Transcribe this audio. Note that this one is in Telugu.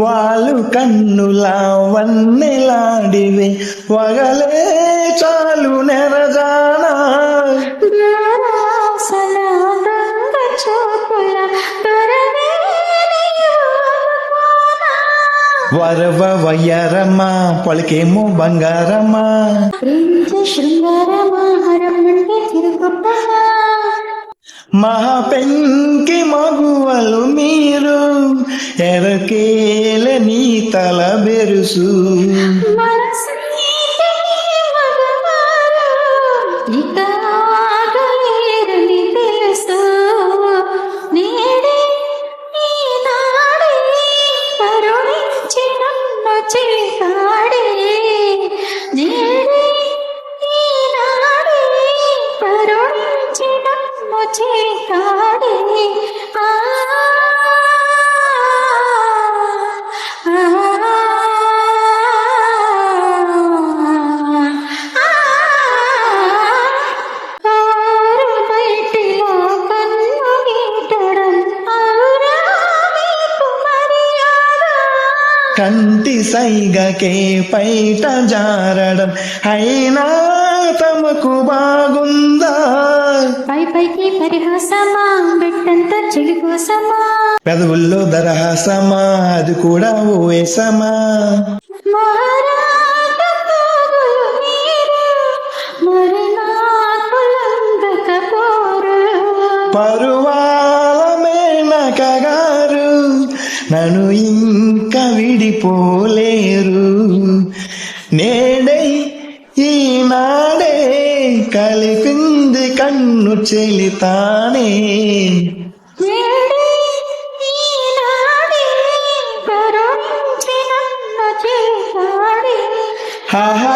వాలు కన్నుల వన్నెలాడివే వగలే చాలు నెరజానా. వరవ వయ్యారమ్మా పలికేమో బంగారమ్మా. ప్రేమించే మహా పెంకి మగువలు మీరు ఎరకేల నీ తల బెరుసు. మనసు నీటి మగవారు ఇక కంటి సైగకే పైట జారడం. అయినా తమకు బాగుందా? పై పైకి పరిహాసమా? బిడ్డంత చెడు కోసమా? పెదవుల్లో దరహాసమా? అది కూడా ఓవేసమా మారాట పోగులు మీరు మరి నాకు లందకపోరు పరువాల మేనకగారు నన్ను ఇంకా విడిపోలేరు. నేడై ఈనాడే కలిపింది కన్ను చెలితానే. నేడే ఈనాడే కరుణించి నన్ను చేశాడే హా